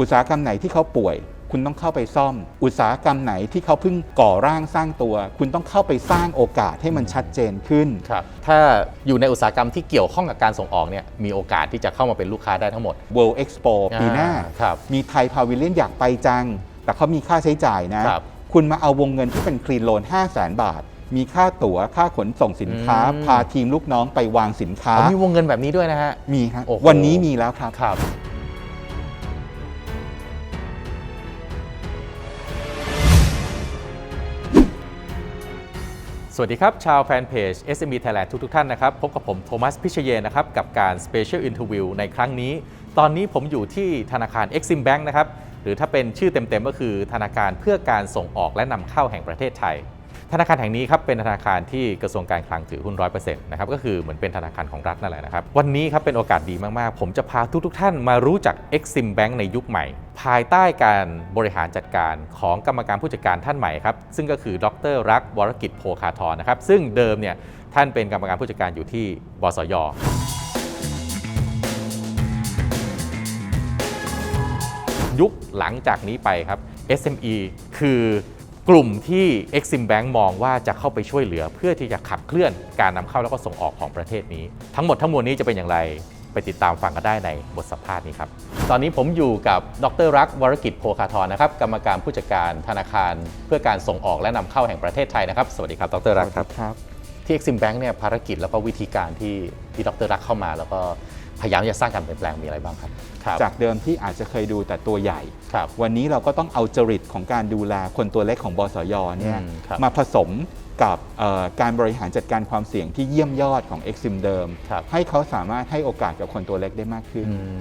อุตสาหกรรมไหนที่เขาป่วย คุณต้องเข้าไปซ่อม อุตสาหกรรมไหนที่เขาเพิ่งก่อร่างสร้างตัว คุณต้องเข้าไปสร้างโอกาสให้มันชัดเจนขึ้น ครับถ้าอยู่ในอุตสาหกรรมที่เกี่ยวข้องกับการส่งออกเนี่ยมีโอกาสที่จะเข้ามาเป็นลูกค้าได้ทั้งหมด World Expo ปีหน้าอ่าครับ มีไทยพาวิเลียนอยากไปจัง แต่เขามีค่าใช้จ่ายนะ ครับคุณมาเอาวงเงินที่เป็นคลีนโลน 5 0 0แสนบาท มีค่าตั๋ว ค่าขนส่งสินค้า อืม พาทีมลูกน้องไปวางสินค้าอ๋อมีวงเงินแบบนี้ด้วยนะฮะ มีครับโอ้โห วันนี้มีแล้วครับ ครับ สวัสดีครับ ชาวแฟนเพจ SME Thailand ทุกทท่านนะครับ พบกับผมโทมัสพิเชเยนะครับ กับการ Special Interview ในครั้งนี้ ตอนนี้ผมอยู่ที่ธนาคาร Exim Bank นะครับ หรือถ้าเป็นชื่อเต็มๆ ก็คือธนาคารเพื่อการส่งออกและนำเข้าแห่งประเทศไทย ธนาคารแห่งนี้ครับเป็นธนาคารที่กระทรวงการคลังถือหุ้น100%นต์นะครับก็คือเหมือนเป็นธนาคารของรัฐนั่นแหละนะครับ วันนี้ครับเป็นโอกาสดีมาก ๆ ผมจะพาทุก ๆ ท่านมารู้จัก Exim Bank ในยุคใหม่ ภายใต้การบริหารจัดการของกรรมการผู้จัดการท่านใหม่ครับซึ่งก็คือดรรักวรกิจโพคาทรนะครับซึ่งเดิมเนี่ยท่านเป็นกรรมการผู้จัดการอยู่ที่บสยยุคหลังจากนี้ไปครับ SME คือ กลุ่มที่ Exim Bank มองว่าจะเข้าไปช่วยเหลือ เพื่อที่จะขับเคลื่อนการนำเข้าแล้วก็ส่งออกของประเทศนี้ ทั้งหมดทั้งมวลนี้จะเป็นอย่างไรไปติดตามฟังกันได้ในบทสัมภาษณ์นี้ครับ ตอนนี้ผมอยู่กับดรรักษ์วรกิจโพคาทรนะครับ กรรมการผู้จัดการธนาคาร เพื่อการส่งออกและนำเข้าแห่งประเทศไทยนะครับ สวัสดีครับ ดรรักษ์ครับครับ ที่ Exim Bank เนี่ยภารกิจแล้วก็วิธีการที่ที่ดรรักษ์เข้ามาแล้วก็ พยายามจะสร้างการเปลี่ยนแปลงมีอะไรบ้างครับครับ จากเดิมที่อาจจะเคยดูแต่ตัวใหญ่ ครับ วันนี้เราก็ต้องเอาจริตของการดูแลคนตัวเล็กของบสยเนี่ยอืมครับมาผสมกับเอ่อการบริหารจัดการความเสี่ยงที่เยี่ยมยอดของ Exim เดิม ครับ ให้เขาสามารถให้โอกาสกับคนตัวเล็กได้มากขึ้น อืม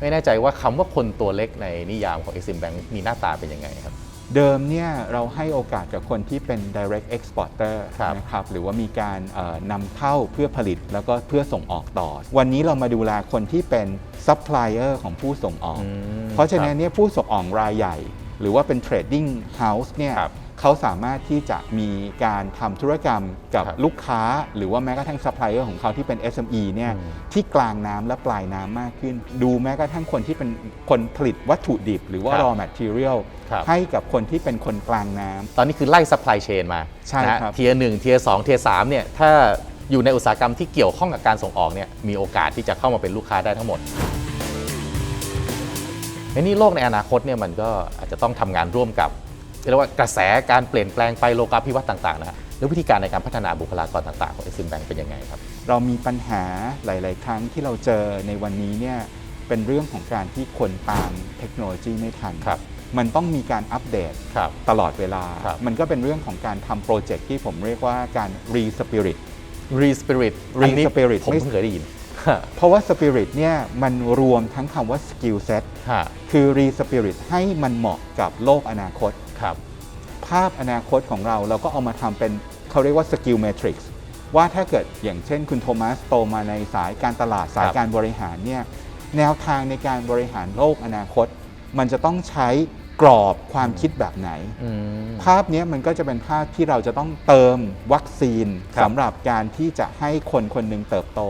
ไม่แน่ใจว่าคำว่าคนตัวเล็กในนิยามของ Exim Bank มีหน้าตาเป็นยังไงครับ เดิมเนี่ยเราให้โอกาสกับคนที่เป็น direct exporter ครับนะครับหรือว่ามีการเอ่อนำเข้าเพื่อผลิตแล้วก็เพื่อส่งออกต่อ วันนี้เรามาดูแลคนที่เป็น supplier ของผู้ส่งออกอืมเพราะฉะนั้นเนี่ยผู้ส่งออกรายใหญ่ หรือว่าเป็น trading house เนี่ยครับ เขาสามารถที่จะมีการทำธุรกรรมกับครับลูกค้า หรือว่าแม้กระทั่ง supplier ของเขาที่เป็น SME เนี่ยอืมที่กลางน้ำและปลายน้ำมากขึ้น ดูแม้กระทั่งคนที่เป็นคนผลิตวัตถุดิบ หรือว่าครับ raw material ครับให้กับคนที่เป็นคนกลางน้ำตอนนี้คือไล่ supply chain มาใช่นะครับเทียร์หนึ่งเทียร์สองเทียร์สามเนี่ยถ้าอยู่ในอุตสาหกรรมที่เกี่ยวข้องกับการส่งออกเนี่ยมีโอกาสที่จะเข้ามาเป็นลูกค้าได้ทั้งหมดไอ้นี่โลกในอนาคตเนี่ยมันก็อาจจะต้องทำงานร่วมกับ เรียกว่ากระแสการเปลี่ยนแปลงไปโลกาภิวัตน์ต่างๆนะฮะแล้ววิธีการในการพัฒนาบุคลากรต่าง ๆ ของ Exim Bank เป็นยังไงครับ เรามีปัญหาหลาย ๆ ครั้งที่เราเจอในวันนี้เนี่ยเป็นเรื่องของการที่คนตามเทคโนโลยีไม่ทันครับมันต้องมีการอัปเดตครับตลอดเวลาครับมันก็เป็นเรื่องของการทำโปรเจกต์ที่ผมเรียกว่าการ re-spirit re spirit อันนี้ Re-spirit ผมไม่เพิ่งเคยได้ยิน เพราะว่า spirit เนี่ยมันรวมทั้งคำว่า skill set ฮะคือ re-spirit ให้มันเหมาะกับโลกอนาคต ครับภาพอนาคตของเราเราก็เอามาทำเป็นเขาเรียกว่า skill matrix ว่าถ้าเกิดอย่างเช่นคุณโทมัสโตมาในสายการตลาดสายครับการบริหารเนี่ยแนวทางในการบริหารโลกอนาคต มันจะต้องใช้กรอบความคิดแบบไหนอืมภาพเนี้ยมันก็จะเป็นภาพที่เราจะต้องเติมวัคซีนครับสำหรับการที่จะให้คนคนหนึ่งเติบโต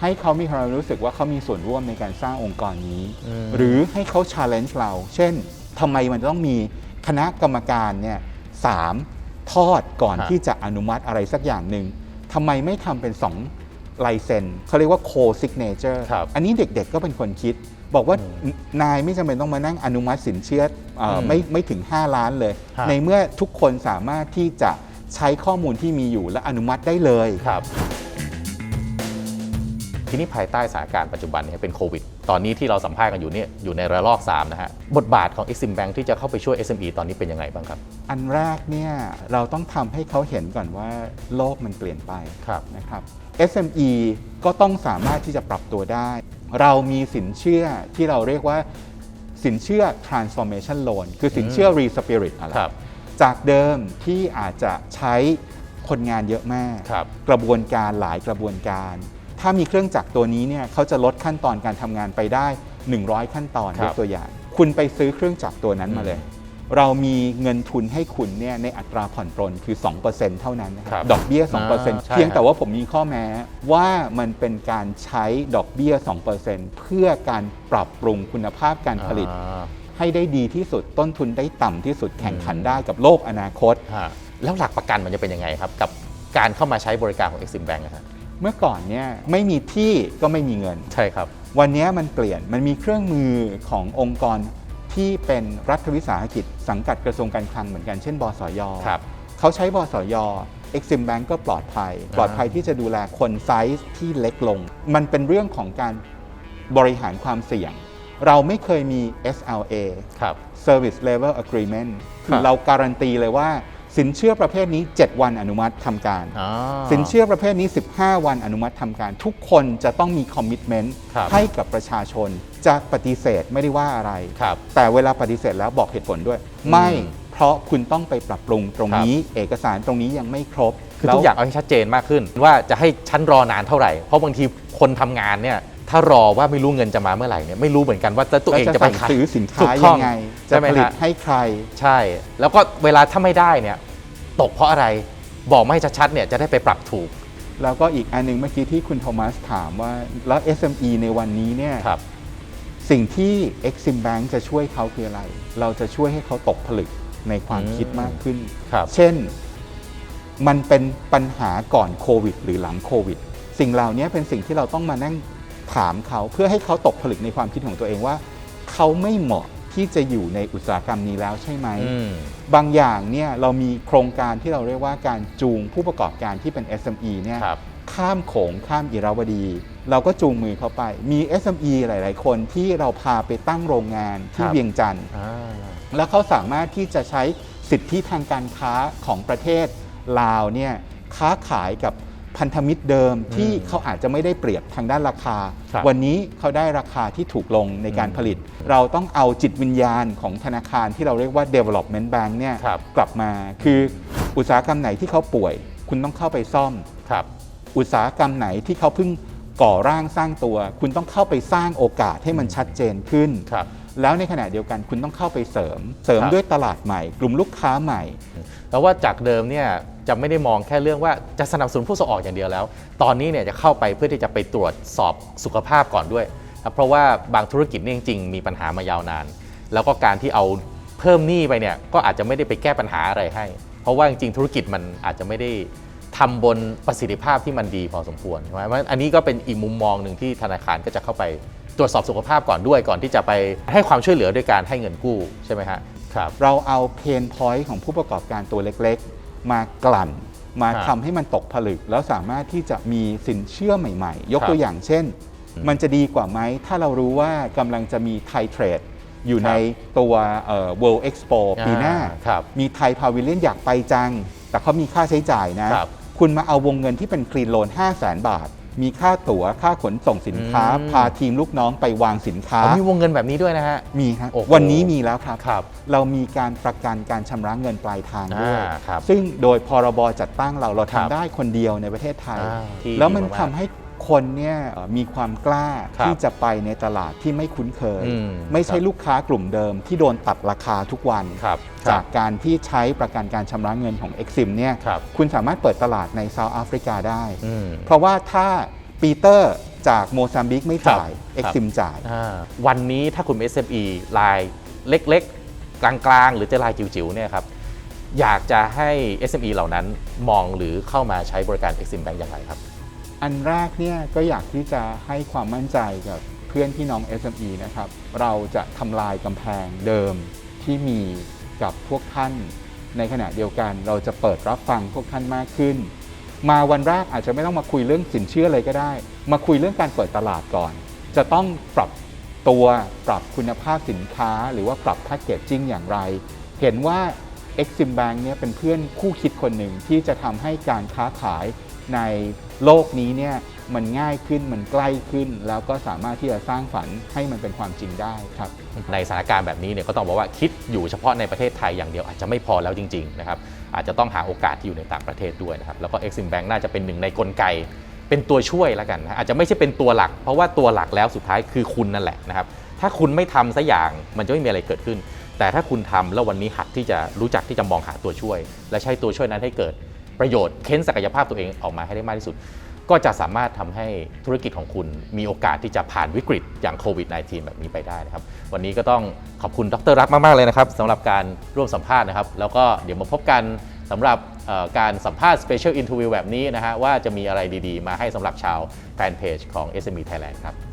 ให้เขามีความรู้สึกว่าเขามีส่วนร่วมในการสร้างองค์กรนี้มหรือให้เขา challenge เรา เช่นทำไมมันต้องมี คณะกรรมการเนี่ยสามทอดก่อนครับที่จะอนุมัติอะไรสักอย่างหนึ่งทำไมไม่ทำเป็น2ลายเซ็นเขาเรียกว่า co signature ครับอันนี้เด็กๆก็เป็นคนคิด บอกว่าอืมนายไม่จำเป็นต้องมานั่งอนุมัติสินเชื่อเอออมไม่ไม่ถึง 5 ล้านเลยครับในเมื่อทุกคนสามารถที่จะใช้ข้อมูลที่มีอยู่และอนุมัติได้เลย ครับ ทีนี้ภายใต้สถานการณ์ปัจจุบันเนี่ยเป็นโควิด ตอนนี้ที่เราสัมภาษณ์กันอยู่เนี่ยอยู่ในระลอก 3 นะฮะ บทบาทของ Exim Bank ที่จะเข้าไปช่วย SME ตอนนี้เป็นยังไงบ้างครับ อันแรกเนี่ยเราต้องทำให้เขาเห็นก่อนว่าโลกมันเปลี่ยนไปครับนะครับ SME ก็ต้องสามารถที่จะปรับตัวได้ เรามีสินเชื่อที่เราเรียกว่าสินเชื่อ transformation loan คือสินเชื่อ re-spirit อะไรครับ จากเดิมที่อาจจะใช้คนงานเยอะมากครับกระบวนการหลายกระบวนการ ถ้ามีเครื่องจักรตัวนี้เนี่ยเขาจะลดขั้นตอนการทำงานไปได้ 100 ขั้นตอนครัยบกตัวอย่าง คุณไปซื้อเครื่องจักรตัวนั้นมาเลย เรามีเงินทุนให้คุณเนี่ยในอัตราผ่อนปรนคือ 2%เท่านั้นนะคครัรับบดอกเบี้ยอ่าใช่2%เพียงแต่ว่าผมมีข้อแม้ว่ามันเป็นการใช้ดอกเบี้ย 2%เพื่อการปรับปรุงคุณภาพการผลิตอ่าให้ได้ดีที่สุดต้นทุนได้ต่ำที่สุดแข่งขันได้กับโลกอนาคต ฮะแล้วหลักประกันมันจะเป็นยังไงครับ กับการเข้ามาใช้บริการของ Exim Bank นะฮะ เมื่อก่อนเนี่ยไม่มีที่ก็ไม่มีเงิน ใช่ครับ วันนี้มันเปลี่ยนมันมีเครื่องมือขององค์กรที่เป็นรัฐวิสาหกิจ สังกัดกระทรวงการคลังเหมือนกันเช่นบสยครับเขาใช้บสย Exim Bank ก็ปลอดภัย ปลอดภัยที่จะดูแลคนไซส์ที่เล็กลง มันเป็นเรื่องของการบริหารความเสี่ยง เราไม่เคยมี SLA ครับ Service Level Agreement คืครัอบเราการันตีเลยว่า สินเชื่อประเภทนี้ 7 วันอนุมัติทำการอ๋อสินเชื่อประเภทนี้ 15 วันอนุมัติทำการ ทุกคนจะต้องมีคอมมิชเมนต์ครับให้กับประชาชนจะปฏิเสธไม่ได้ว่าอะไรครับแต่เวลาปฏิเสธแล้วบอกเหตุผลด้วย ไม่เพราะคุณต้องไปปรับปรุงตรงนี้ เอกสารตรงนี้ยังไม่ครบคือแล้วทุกอย่างเอาให้ชัดเจนมากขึ้น ว่าจะให้ชั้นรอนานเท่าไหร่ เพราะบางทีคนทำงานเนี่ยถ้ารอว่าไม่รู้เงินจะมาเมื่อไหร่เนี่ยไม่รู้เหมือนกันว่าตัวเองแล้วจะไปสั่งขายซื้อสินถูค้ากต้ยัองงไงใช่จะไหมผลิตฮะให้ใคร ใช่ แล้วก็เวลาถ้าไม่ได้เนี่ย ตกเพราะอะไรบอกไม่ชัดๆเนี่ยจะได้ไปปรับถูก แล้วก็อีกอันหนึงเมื่อกี้ที่คุณโทมัสถามว่าแล้ว SME ในวันนี้เนี่ยครับสิ่งที่ Exim Bank จะช่วยเขาคืออะไร เราจะช่วยให้เขาตกผลึกในความอืมคิดมากขึ้นครับเช่น มันเป็นปัญหาก่อนโควิด หรือหลังโควิด สิ่งเหล่านี้เป็นสิ่งที่เราต้องมานั่งถามเขาเพื่อให้เขาตกผลึกในความคิดของตัวเองว่า เขาไม่เหมาะ ที่จะอยู่ในอุตสาหกรรมนี้แล้วใช่ไหมอืมบางอย่างเนี่ยเรามีโครงการที่เราเรียกว่าการจูงผู้ประกอบการที่เป็น SME เนี่ยครับข้ามโขงข้ามอิราวดี เราก็จูงมือเขาไป มี SME หลาย ๆ คนที่เราพาไปตั้งโรงงานที่ครับเวียงจันทร์อ่าแล้วเขาสามารถที่จะใช้สิทธิทางการค้าของประเทศลาวเนี่ยค้าขายกับ พันธมิตรเดิมที่เขาอาจจะไม่ได้เปรียบทางด้านราคาครับวันนี้เขาได้ราคาที่ถูกลงในการผลิต เราต้องเอาจิตวิญญาณของธนาคารที่เราเรียกว่า development bank เนี่ยครับกลับมาคืออุตสาหกรรมไหนที่เขาป่วย คุณต้องเข้าไปซ่อมครับอุตสาหกรรมไหนที่เขาเพิ่งก่อร่างสร้างตัว คุณต้องเข้าไปสร้างโอกาสให้มันชัดเจนขึ้นครับแล้วในขณะเดียวกันคุณต้องเข้าไปเสริม เสริมครับด้วยตลาดใหม่ กลุ่มลูกค้าใหม่ แล้วว่าจากเดิมเนี่ย จะไม่ได้มองแค่เรื่องว่าจะสนับสนุนผู้ส่งออกอย่างเดียวแล้ว ตอนนี้เนี่ยจะเข้าไปเพื่อที่จะไปตรวจสอบสุขภาพก่อนด้วย เพราะว่าบางธุรกิจนี่จริงๆมีปัญหามายาวนาน แล้วก็การที่เอาเพิ่มหนี้ไปเนี่ยก็อาจจะไม่ได้ไปแก้ปัญหาอะไรให้ เพราะว่าจริงๆธุรกิจมันอาจจะไม่ได้ทำบนประสิทธิภาพที่มันดีพอสมควรใช่ไหมเพราอันนี้ก็เป็นอีกมุมมองหนึ่งที่ธนาคารก็จะเข้าไปตรวจสอบสุขภาพก่อนด้วยก่อนที่จะไปให้ความช่วยเหลือด้วยการให้เงินกู้ใช่ไหมฮะครับเราเอาเพนพอยต์ของผู้ประกอบการตัวเล็ก มากลั่น มาครับทำให้มันตกผลึก แล้วสามารถที่จะมีสินเชื่อใหม่ๆ ยกครับตัวอย่างเช่นอืมมันจะดีกว่าไหม ถ้าเรารู้ว่ากำลังจะมีไทยเทรดอยู่ครับในตัวเอ่อ World Expo ปีหน้าอ่าครับมีไทยพาวิเลียนอยากไปจัง แต่เขามีค่าใช้จ่ายนะครับคุณมาเอาวงเงินที่เป็นคลีนโลน 5 0 0แสนบาท มีค่าตั๋วค่าขนส่งสินค้าอืมพาทีมลูกน้องไปวางสินค้าอ๋อมีวงเงินแบบนี้ด้วยนะฮะ มีครับโอ้โหวันนี้มีแล้วครับครับเรามีการประกันการชำระเงินปลายทางด้วยอ่าครับซึ่งโดยพรบจัดตั้งเราเราครับทำได้คนเดียวในประเทศไทยอ่าที่แล้วมันดีากๆทำให้ คนเนี่ยเอ่อมีความกล้าครับที่จะไปในตลาดที่ไม่คุ้นเคยอืมไม่ใช่ครับลูกค้ากลุ่มเดิมที่โดนตัดราคาทุกวันครับจากการที่ใช้ประกันการชำระเงินของ Exim เนี่ยครับคุณสามารถเปิดตลาดในเซาท์แอฟริกาได้อืมเพราะว่าถ้าปีเตอร์จากโมซัมบิกไม่จ่ายครับ Exim จ่ายอ่าวันนี้ถ้าคุณเป็น SME รายเล็กๆ กลางๆ หรือจะรายจิ๋วๆเนี่ยครับอยากจะให้ SME เหล่านั้นมองหรือเข้ามาใช้บริการ Exim Bank อย่างไรครับ อันแรกเนี่ยก็อยากที่จะให้ความมั่นใจกับเพื่อนพี่น้อง SME นะครับ เราจะทำลายกำแพงเดิมที่มีกับพวกท่าน ในขณะเดียวกันเราจะเปิดรับฟังพวกท่านมากขึ้น มาวันแรกอาจจะไม่ต้องมาคุยเรื่องสินเชื่อเลยก็ได้ มาคุยเรื่องการเปิดตลาดก่อน จะต้องปรับตัวปรับคุณภาพสินค้า หรือว่าปรับแพคเกจจิ้งอย่างไร เห็นว่า Exim Bank เนี่ยเป็นเพื่อนคู่คิดคนหนึ่งที่จะทำให้การค้าขาย ในโลกนี้เนี่ยมันง่ายขึ้นมันใกล้ขึ้น แล้วก็สามารถที่จะสร้างฝันให้มันเป็นความจริงได้ครับในสถานการณ์แบบนี้เนี่ยก็ต้องบอกว่าคิดอยู่เฉพาะในประเทศไทยอย่างเดียวอาจจะไม่พอแล้วจริงๆนะครับอาจจะต้องหาโอกาสที่อยู่ในต่างประเทศด้วยนะครับแล้วก็ Exim Bank น่าจะเป็นหนึ่งในกลไก เป็นตัวช่วยแล้วกันนะอาจจะไม่ใช่เป็นตัวหลัก เพราะว่าตัวหลักแล้วสุดท้ายคือคุณนั่นแหละนะครับถ้าคุณไม่ทำสักอย่างมันจะไม่มีอะไรเกิดขึ้น แต่ถ้าคุณทำแล้ววันนี้หัดที่จะรู้จักที่จะมองหาตัวช่วย และใช้ตัวช่วยนั้นให้เกิด ประโยชน์เค้นศักยภาพตัวเองออกมาให้ได้มากที่สุด ก็จะสามารถทำให้ธุรกิจของคุณมีโอกาสที่จะผ่านวิกฤตอย่างโควิด -19 แบบนี้ไปได้นะครับ วันนี้ก็ต้องขอบคุณดรรักมาก ๆ เลยนะครับสำหรับการร่วมสัมภาษณ์นะครับ แล้วก็เดี๋ยวมาพบกันสำหรับการสัมภาษณ์ Special Interview แบบนี้นะฮะว่าจะมีอะไรดี ๆ มาให้สำหรับชาวแฟนเพจของ SME Thailand ครับ